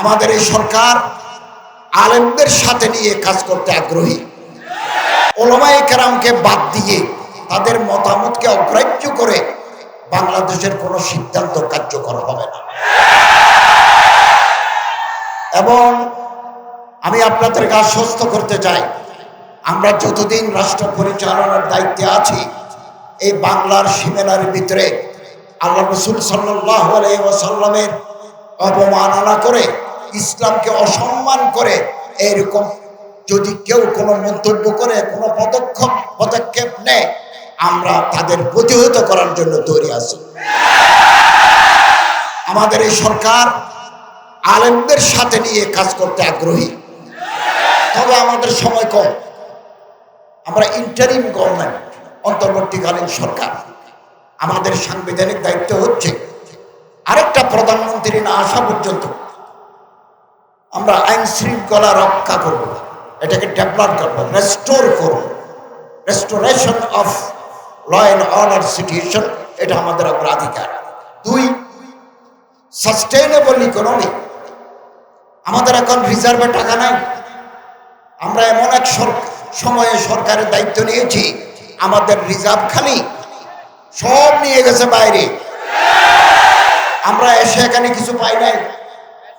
আমাদের এই সরকার আলেমদের সাথে নিয়ে কাজ করতে আগ্রহী। ওলামাই কেরামকে বাদ দিয়ে তাদের মতামতকে অগ্রাহ্য করে বাংলাদেশের কোনো সিদ্ধান্ত কার্যকর হবে না। এবং আমি আপনাদেরকে আশ্বস্ত করতে চাই, আমরা যতদিন রাষ্ট্র পরিচালনার দায়িত্বে আছি, এই বাংলার সীমানার ভিতরে আল্লাহ রসুল সাল্লাহ আলাইসাল্লামের অবমাননা করে ইসলামকে অসম্মান করে এইরকম যদি কেউ কোনো মন্তব্য করে, কোনো পদক্ষেপ পদক্ষেপ নেয়, আমরা তাদের প্রতিহত করার জন্য তৈরি আছি। আমাদের এই সরকার আলেমদের সাথে নিয়ে কাজ করতে আগ্রহী। তবে আমাদের সময় কম। আমরা ইন্টারিম গভর্নমেন্ট অন্তর্বর্তীকালীন সরকার। আমাদের সাংবিধানিক দায়িত্ব হচ্ছে আরেকটা প্রধানমন্ত্রী না আসা পর্যন্ত আমরা আইন শৃঙ্খলা রক্ষা করব। এটাকে ডেভেলপ করব রেস্টোর করব। Restoration of law and order situation এটা আমাদের অগ্রাধিকার দুই সাস্টেইনেবল ইকোনমি আমাদের এখন রিজার্ভে টাকা নাই। আমরা এমন এক সময়ে সরকারের দায়িত্ব নিয়েছি, আমাদের রিজার্ভ খালি। সব নিয়ে গেছে বাইরে। আমরা এসে এখানে কিছু পাই নাই।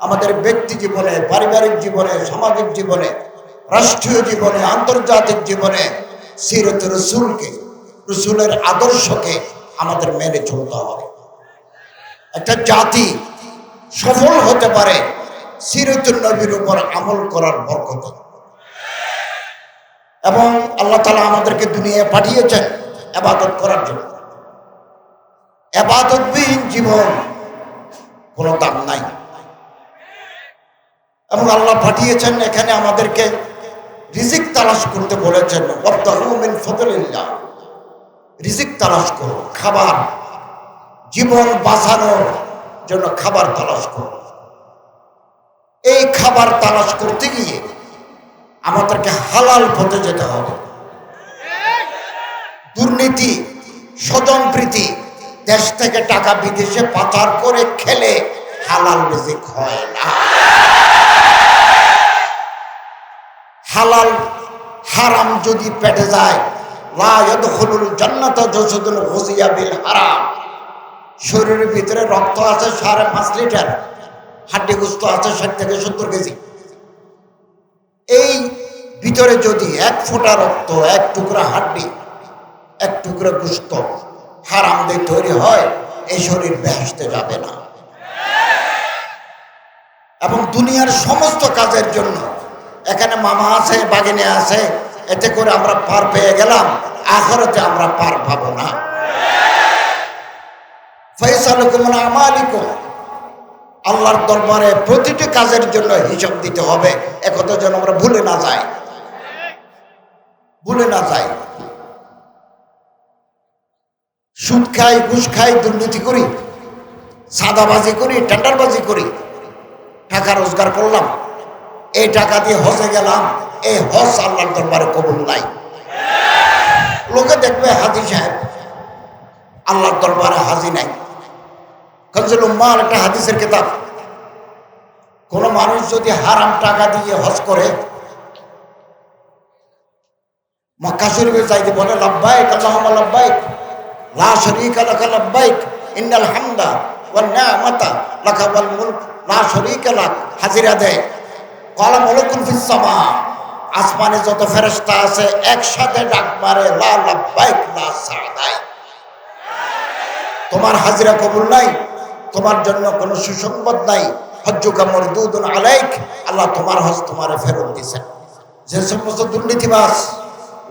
আমাদের ব্যক্তি জীবনে, পারিবারিক জীবনে, সামাজিক জীবনে, রাষ্ট্রীয় জীবনে, আন্তর্জাতিক জীবনে সিরত রসুলকে, রসুলের আদর্শকে আমাদের মেনে চলতে হবে। একটা জাতি সফল হতে পারে সিরতুল নবীর উপর আমল করার বরকত। এবং আল্লাহ তালা আমাদেরকে দুনিয়ায় পাঠিয়েছেন আবাদত করার জন্য। আবাদতবিহীন জীবন কোনো দাম নাই। এবং আল্লাহ পাঠিয়েছেন এখানে আমাদেরকে রিজিক তালাশ করতে বলেছেন রিজিক তালাশ করো, খাবার, জীবন বাঁচানোর জন্য খাবার তালাশ করো। এই খাবার তালাশ করতে গিয়ে আমাদেরকে হালাল পথে যেতে হবে। দুর্নীতি, স্বজনপ্রীতি, দেশ থেকে টাকা বিদেশে পাচার করে খেলে হালাল রিজিক হয় না। হালাল হারাম যদি পেটে যায় হারাম। শরীরের ভিতরে রক্ত আছে সাড়ে পাঁচ লিটার, হাড্ডি গুস্ত আছে ষাট থেকে সত্তর কেজি। এই ভিতরে যদি এক ফোঁটা রক্ত, এক টুকরা হাড্ডি, এক টুকরা গুস্ত হারাম দিয়ে তৈরি হয়, এই শরীর বেহেসতে যাবে না। এবং দুনিয়ার সমস্ত কাজের জন্য এখানে মামা আছে, বাগিনে আছে, এতে করে আমরা পার পেয়ে গেলাম, আখরতে আমরা পার পাবো না। আল্লাহর দরবারে প্রতিটি কাজের জন্য হিসাব দিতে হবে, একথা যেন আমরা ভুলে না যাই। ভুলে না যাই। সুদ খাই, ঘুষ খাই, দুর্নীতি করি, সাদাবাজি করি, টেন্ডারবাজি করি, টাকা রোজগার করলাম। এই টাকা দিয়ে হজে গেলাম, এই হজ আল্লাহর দরবারে কবুল নাই। লোকে দেখবে হাজি সাহেব, আল্লাহর দরবারে হাজি নাই। কনজুল উম্মার একটা হাদিসের কিতাব, কোন মানুষ যদি হারাম টাকা দিয়ে হজ করে, মক্কা শরীফে যাইতে বলে লাভবাইক আল্লাহুম্মা লাভবাইক লা শরীকা লাকা লাভবাইক ইন্নাল হামদা ওয়ান নি'মাতা লাকা ওয়াল মুলক, লা শরীকা লাক। হাজিরা দেয় কলা মলকুল ফিস আসমানে যত ফেরেশতা আছে, একসাথে ডাক মারে তোমার হাজিরা কবুল নাই, তোমার জন্য কোনো সুসংবাদ নাই। আলাইক, আল্লাহ তোমার ফেরত যে সমস্ত দুর্নীতিবাস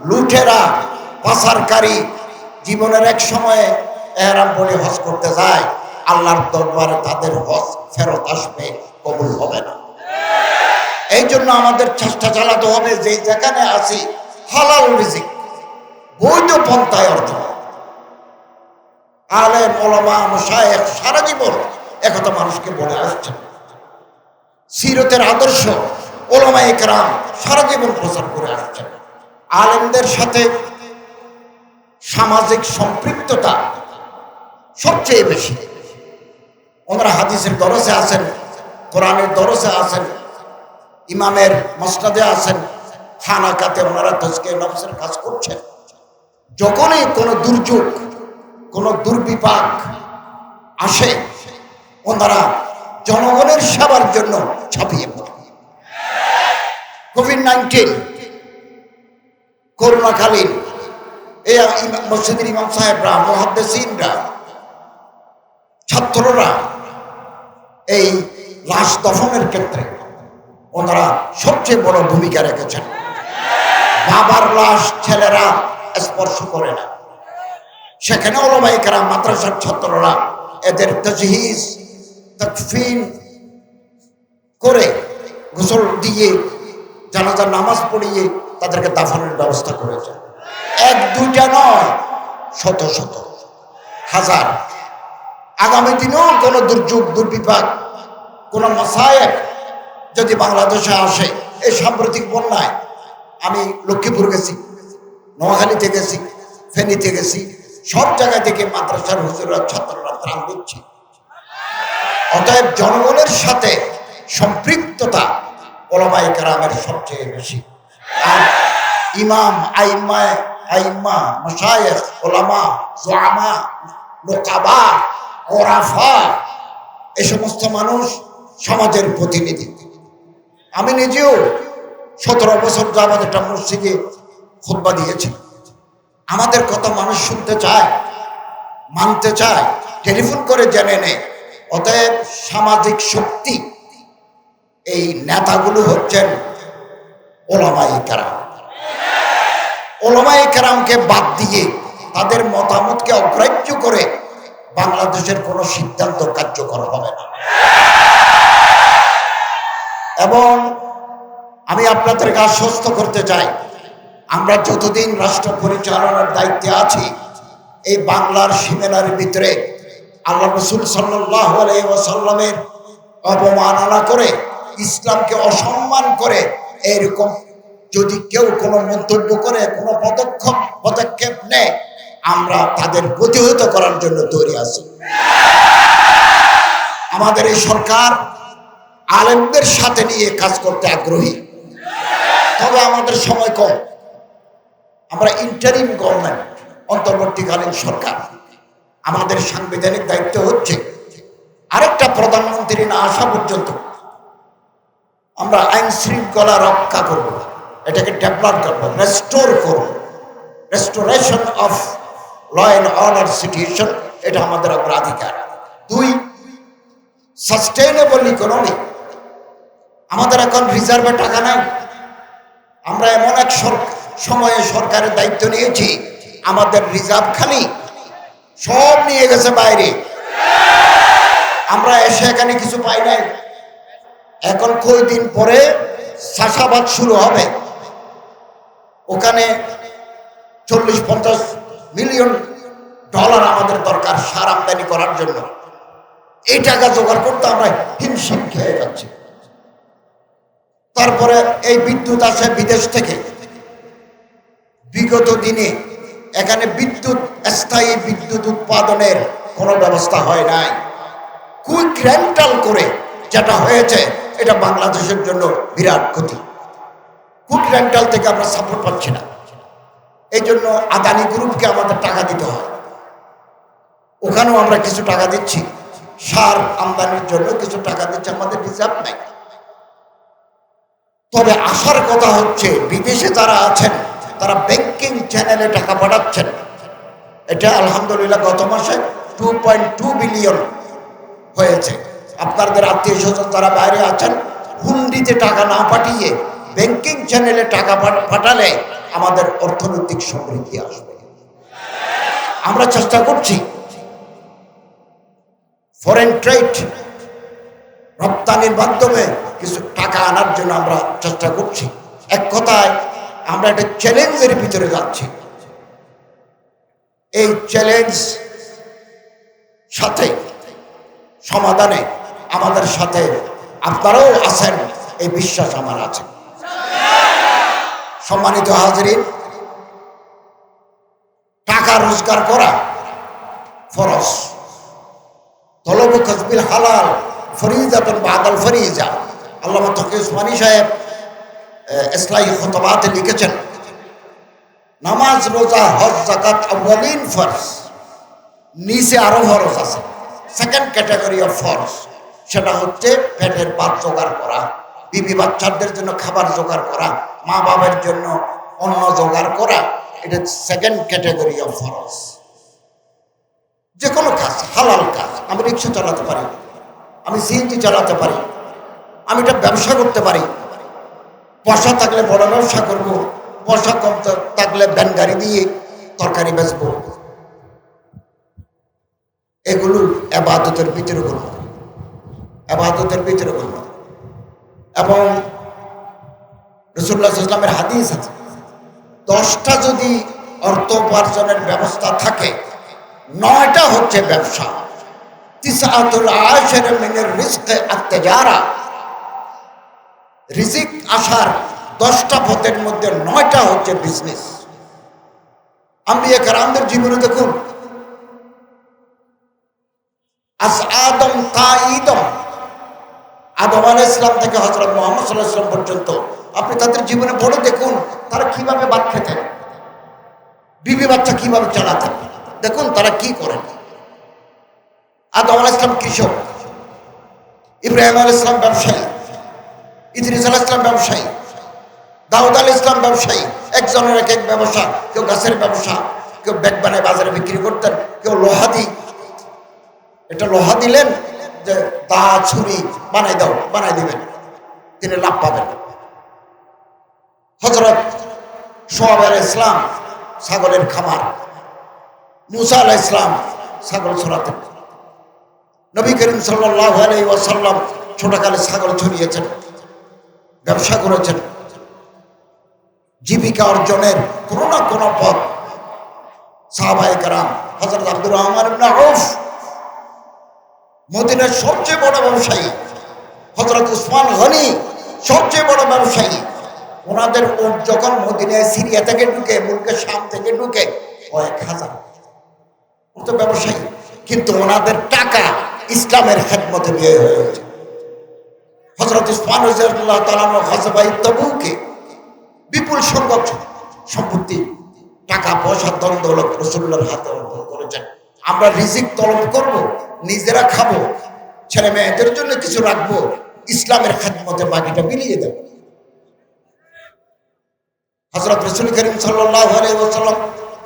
লুঠেরা পাচারকারী জীবনের এক সময়ে এহরাম বলে হজ করতে যায়, আল্লাহর দরবারে তাদের হজ ফেরত আসবে, কবুল হবে না। এই জন্য আমাদের চেষ্টা চালাতে হবে যে যেখানে আছি, হালাল রিজিক, বৈধ পন্থায় অর্থ আলেম, ওলামা, মশায়েখ, সারা জীবন একথা মানুষকে বলে আসছেন। সিরতের আদর্শ ওলামা একরাম সারা জীবন প্রচার করে আসছেন। আলেমদের সাথে সামাজিক সম্পৃক্ততা সবচেয়ে বেশি। ওনারা হাদিসের দরজে আছেন, কোরআনের দরসে আছেন ইমামের মসনাদে আছেন। খানাকাতে ওনারা তসকে নফসের কাজ করছেন। যখনই কোনো দুর্যোগ, কোনো দুর্বিপাক আসে, ওনারা জনগণের সেবার জন্য ছাপিয়ে পড়ে। কোভিড নাইন্টিন করোনাকালীন এই মসজিদের ইমাম সাহেবরা, মহাদ্দেসিনরা, ছাত্ররা এই লাশ দফনের ক্ষেত্রে ওনারা সবচেয়ে বড় ভূমিকা রেখেছেন। বাবার লাশ ছেলেরা স্পর্শ করে না। সেখানে ওলমাইকারা মাদ্রাসার ছাত্ররা এদের তজহিজ তকফিন করে গোসল দিয়ে জানাজার নামাজ পড়িয়ে তাদেরকে দাফনের ব্যবস্থা করেছে। এক, দুইটা নয়, শত শত, হাজার। আগামী দিনেও কোনো দুর্যোগ, দুর্বিপাক, কোনো মাসায়েব যদি বাংলাদেশে আসে, এই সাম্প্রতিক বন্যায় আমি লক্ষ্মীপুর গেছি নোয়াখালীতে গেছি ফেনীতে গেছি, সব জায়গা থেকে মাদ্রাসার হুজুরা ছাত্ররা ত্রাণ দিচ্ছে। অতএব জনগণের সাথে সম্পৃক্ততা ওলামাই কারামের সবচেয়ে বেশি। আর ইমাম, আইমায় আইম্মা মশায়েখ, ওলামা, জোয়ামা, নোকাবা, ওরাফা, এ সমস্ত মানুষ সমাজের প্রতিনিধি। আমি নিজেও সতেরো বছর যাবৎ একটা মসজিদে খুতবা দিয়েছি। আমাদের কথা মানুষ শুনতে চায়, মানতে চায়, টেলিফোন করে জেনে নেয়। অতএব সামাজিক শক্তি, এই নেতাগুলো হচ্ছেন ওলামাই কারাম। ওলামাই কারামকে বাদ দিয়ে তাদের মতামতকে অগ্রাহ্য করে বাংলাদেশের কোনো সিদ্ধান্ত কার্যকর হবে না। এবং আমি আপনাদেরকে আশ্বস্ত করতে চাই। আমরা যতদিন রাষ্ট্র পরিচালনার দায়িত্বে আছি, এই বাংলার সীমানার ভিতরে আল্লাহ রসুল সাল্লাহ অবমাননা করে, ইসলামকে অসম্মান করে এরকম যদি কেউ কোনো মন্তব্য করে, কোনো পদক্ষেপ পদক্ষেপ নেয়, আমরা তাদের প্রতিহত করার জন্য তৈরি আছি। আমাদের এই সরকার আলেমদের সাথে নিয়ে কাজ করতে আগ্রহী। তবে আমাদের সময় কম। আমরা ইন্টারিম গভর্নমেন্ট অন্তর্বর্তীকালীন সরকার। আমাদের সাংবিধানিক দায়িত্ব হচ্ছে আরেকটা প্রধানমন্ত্রী না আসা পর্যন্ত আমরা আইন শৃঙ্খলা রক্ষা করব। এটাকে ডেভেলপ করব রেস্টোর করব। Restoration of law and order situation এটা আমাদের অগ্রাধিকার। দুই সাস্টেইনেবল ইকোনমি আমাদের এখন রিজার্ভে টাকা নাই। আমরা এমন এক সময়ে সরকারের দায়িত্ব নিয়েছি, আমাদের রিজার্ভ খালি, সব নিয়ে গেছে বাইরে। আমরা এসে এখানে কিছু পাই নাই। এখন কয়েকদিন পরে চাষাবাদ শুরু হবে। ওখানে চল্লিশ পঞ্চাশ মিলিয়ন ডলার আমাদের দরকার সার আমদানি করার জন্য। এই টাকা জোগাড় করতে আমরা হিমশিম খেয়ে যাচ্ছি। তারপরে এই বিদ্যুৎ আসে বিদেশ থেকে। বিগত দিনে এখানে বিদ্যুৎ, স্থায়ী বিদ্যুৎ উৎপাদনের কোনো ব্যবস্থা হয় নাই। কুইক রেন্টাল করে যেটা হয়েছে, এটা বাংলাদেশের জন্য বিরাট ক্ষতি। কুইক রেন্টাল থেকে আমরা সাপোর্ট পাচ্ছি না। এই জন্য আদানি গ্রুপকে আমাদের টাকা দিতে হয়। ওখানেও আমরা কিছু টাকা দিচ্ছি। সার আমদানির জন্য কিছু টাকা দিচ্ছি, আমাদের রিজার্ভ নাই। তবে আসার কথা হচ্ছে, বিদেশে যারা আছেন, তারা ব্যাংকিং চ্যানেলে টাকা পাঠাচ্ছেন। এটা আলহামদুলিল্লাহ গত মাসে টু পয়েন্ট টু বিলিয়ন হয়েছে। আপনাদের আত্মীয় স্বজন যারা বাইরে আছেন, হুন্ডিতে টাকা না পাঠিয়ে ব্যাংকিং চ্যানেলে টাকা পাঠালে আমাদের অর্থনৈতিক সমৃদ্ধি আসবে। আমরা চেষ্টা করছি ফরেন ট্রেড রপ্তানির মাধ্যমে কিছু টাকা আনার জন্য আমরা চেষ্টা করছি। এক কথায়, আমরা একটা চ্যালেঞ্জের ভিতরে যাচ্ছি। এই চ্যালেঞ্জ সাথে, সমাধানে আমাদের সাথে আপনারাও আছেন, এই বিশ্বাস আমার আছে। সম্মানিত হাজরিন, টাকা রোজগার করা ফরজ। তলব কসবিল হালাল ফরিজাতন বাদাল ফরিজা। আল্লাহ তকি উসমানী সাহেব ইসলাই খতবাতে লিখেছেন, নামাজ, রোজা, হজ জাকাত আউয়ালিন, ফরজ। নিচে আরও ফরজ আছে। সেকেন্ড ক্যাটাগরি অফ ফরজ, সেটা হচ্ছে পেটের পাত জোগাড় করা, বিবি বাচ্চাদের জন্য খাবার জোগাড় করা মা বাবার জন্য অন্ন জোগাড় করা, এটা সেকেন্ড ক্যাটাগরি অফ ফরজ। যে কোনো কাজ, হালাল কাজ, আমি রিক্সা চালাতে পারি, আমি সিএনজি চালাতে পারি আমি এটা ব্যবসা করতে পারি। পয়সা থাকলে বড় ব্যবসা করব, পয়সা কম থাকলে ভ্যান গাড়ি দিয়ে তরকারি বেচবো। এগুলো আবাদতের ভিতরে করব আবাদতের ভিতরে করব এবং রসুল্লাহ ইসলামের হাদিস আছে, দশটা যদি অর্থ উপার্জনের ব্যবস্থা থাকে, নয়টা হচ্ছে ব্যবসা। তিসাতুল আশের মিনের রিস্কে আত্মেজারা। রিজিক আসার দশটা পথের মধ্যে নয়টা হচ্ছে বিজনেস আমি এক কারামদের জীবনে দেখুন আস আদম তা ইদম আদম আলাহ ইসলাম থেকে হজরত মোহাম্মদ সাল্লাহ ইসলাম পর্যন্ত। আপনি তাদের জীবনে পড়ে দেখুন, তারা কীভাবে ভাত খেতেন বিবি বাচ্চা কীভাবে চালাতেন দেখুন তারা কি করেন আদম আলাহ ইসলাম কৃষক, ইব্রাহিম আল ইসলাম ব্যবসায়ী। ইদ্রিস আল ইসলাম ব্যবসায়ী, দাউদ আল ইসলাম ব্যবসায়ী, একজনের এক এক ব্যবসা, কেউ গাছের ব্যবসা, কেউ ব্যাগ বানায় বাজারে বিক্রি করতেন, কেউ লোহা দি এটা লোহা দিলেন যে দা, ছুরি বানাই দাও বানাই দিবেন, তিনি লাভ পাবেন। হজরত সোহাব আল ইসলাম ছাগলের খামার, মুসা আল ইসলাম ছাগল ছড়াতেন। নবী করিম সাল্লাহ আলাই ওয়াসাল্লাম ছোটকালে ছাগল ছড়িয়েছেন ব্যবসা করেছেন। জীবিকা অর্জনের কোনো না কোনো পথ। সাহাবাই কারাম হজরত আব্দুর রহমান আউফ, মদিনার সবচেয়ে বড় ব্যবসায়ী হজরত উসমান গনি সবচেয়ে বড় ব্যবসায়ী। ওনাদের উট যখন মদিনায় সিরিয়া থেকে ঢুকে, মুলকে শাম থেকে ঢুকে কয়েক হাজার। ও তো ব্যবসায়ী, কিন্তু ওনাদের টাকা ইসলামের খেদমতে ব্যয় হয়েছে হজরত উসমান রাজিয়াল্লাহু তাআলা হজবাই তবুকে বিপুল সংখ্যক সম্পত্তি, টাকা, পয়সা দ্বন্দ্ব রসুল্লার হাতে অর্পণ করেছেন। আমরা রিজিক তলব করব, নিজেরা খাব, ছেলে মেয়েদের জন্য কিছু রাখব, ইসলামের খেদমতে বাকিটা বিলিয়ে দেব। হজরত রসুল করিম সাল্লাহ আলাইসাল্লাম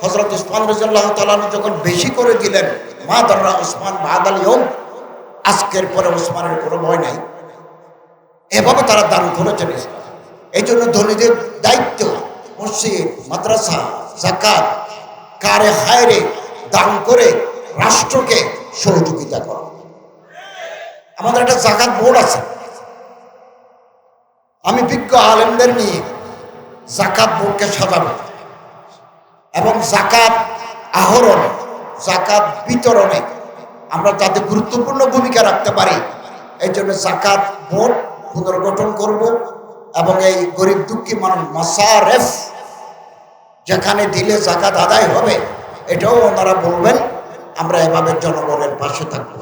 হজরত উসমান রাজিয়াল্লাহু তাআলা যখন বেশি করে দিলেন, মা দর্রা উসমান বাহাদ ইয়ম, আজকের পরে উসমানের কোনো ভয় নাই। এভাবে তারা দান করেছেন এই জন্য ধনীদের দায়িত্ব মসজিদ, মাদ্রাসা জাকাত কারে হায়রে দান করে রাষ্ট্রকে সহযোগিতা করা। আমাদের একটা জাকাত বোর্ড আছে। আমি বিজ্ঞ আলেমদের নিয়ে জাকাত বোর্ডকে সাজাবো। এবং জাকাত আহরণ জাকাত বিতরণে আমরা যাতে গুরুত্বপূর্ণ ভূমিকা রাখতে পারি। এই জন্য জাকাত বোর্ড পুনর্গঠন করব এবং এই গরিব দুঃখী মানুষ মাসারেফ যেখানে দিলে জাকাত আদায় হবে, এটাও ওনারা বলবেন, আমরা এভাবে জনগণের পাশে থাকব।